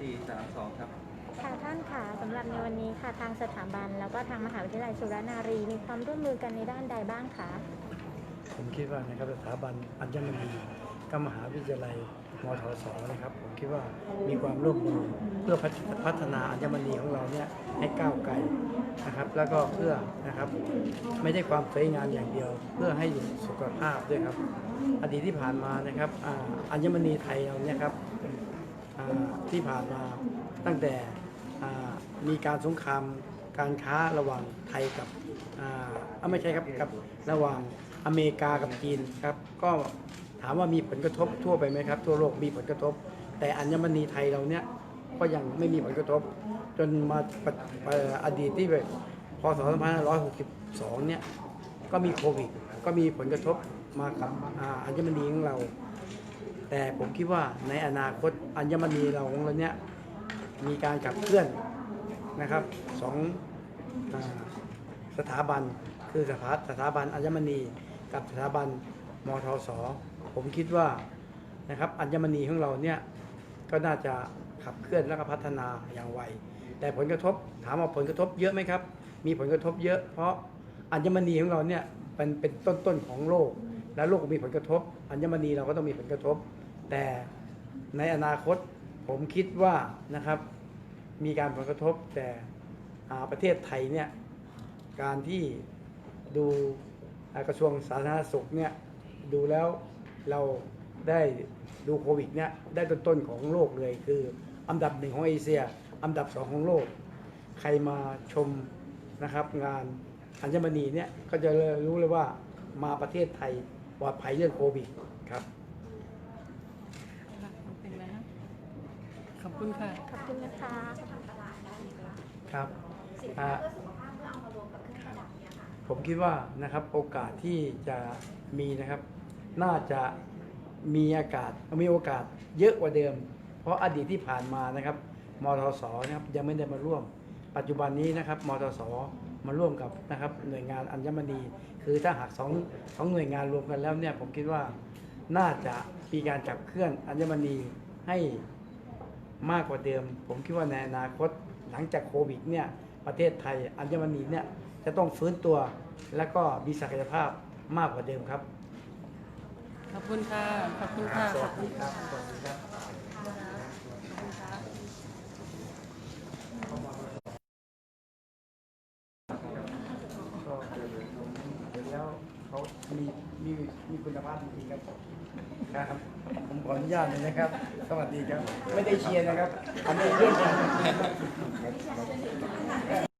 สี่สามสองครับ ค่ะท่านค่ะสำหรับในวันนี้ค่ะทางสถาบัน แล้วก็ทางมหาวิทยาลัยสุรนารี มีความร่วมมือกันในด้านใดบ้างคะผมคิดว่านะครับสถาบันอัญมณีกับมหาวิทยาลัยมทศนะครับ ผมคิดว่ามีความร่วมมือเพื่อพัฒพัฒนาอัญมณีของเราเนี่ยให้ก้าวไกลนะครับ แล้วก็เพื่อนะครับไม่ได้ความสวยงามอย่างเดียว เพื่อให้สุขภาพด้วยครับ อดีตที่ผ่านมานะครับอ่าอัญมณีไทยเราเนี่ยครับอ่า ที่ผ่านมาตั้งแต่มีการสงครามการค้าระหว่างไทยกับอ่าอ่าไม่ใช่ครับกับระหว่างอเมริกากับจีนครับก็ถามว่ามีผลกระทบทั่วไปไหมครับ ทั่วโลกมีผลกระทบ แต่อัญมณีไทยเราเนี่ยก็ยังไม่มีผลกระทบ จนมาปัจเอ่อดีตที่แบบพศ2562 เนี่ยก็มีโควิด ก็มีผลกระทบมากับอ่าอัญมณีของเรา แต่ผมคิดว่าในอนาคตอัญมณีเราของเราเนี่ยมีการขับเคลื่อนนะครับสองอสถาบันคือสถาสถาบันอัญมณี กับสถาบันมทสผมคิดว่านะครับอัญมณีของเราเนี่ยก็น่าจะขับเคลื่อนและก็พัฒนาอย่างไวแต่ผลกระทบถามว่าผลกระทบเยอะไหมครับ มีผลกระทบเยอะ เพราะอัญมณีของเราเนี่ยเป็นเป็นต้นต้นๆของโลก และโลกมีผลกระทบ อัญมณีเราก็ต้องมีผลกระทบ แต่ในอนาคตผมคิดว่านะครับ มีการผลกระทบแต่อาประเทศไทยเนี่ยการที่ดูอากระทรวงสาธารณสุขเนี่ยดูแล้วเราได้ดูโควิดเนี่ยได้ต้นๆของโลกเลยคืออันดับหนึ่งของเอเชีย อันดับสองของโลก ใครมาชมนะครับงานอัญมณีเนี่ยก็จะรู้เลยว่ามาประเทศไทย ปลอดภัยเรื่องโควิดครับ เป็นไหมคะขอบคุณค่ะ ขอบคุณนะคะครับอ่าผมคิดว่านะครับโอกาสที่จะมีนะครับ น่าจะมีอากาศมีโอกาสเยอะกว่าเดิม เพราะอดีตที่ผ่านมานะครับมทสนะครับยังไม่ได้มาร่วม ปัจจุบันนี้นะครับมทส มาร่วมกับนะครับหน่วยงานอัญมณี คือถ้าหากสองสองหน่วยงานรวมกันแล้วเนี่ยผมคิดว่าน่าจะมีการจับเคลื่อนอัญมณีให้มากกว่าเดิม ผมคิดว่าในอนาคตหลังจากโควิดเนี่ยประเทศไทยอัญมณีเนี่ยจะต้องฟื้นตัวและก็มีศักยภาพมากกว่าเดิมครับ ขอบคุณค่ะ ขอบคุณค่ะ สวัสดีครับ สวัสดีครับ แล้วเขามีมีมีคุณภาพจริงๆครับครับผมขออนุญาตเลยนะครับ สวัสดีครับ ไม่ได้เชียร์นะครับอันนี้เรื่อง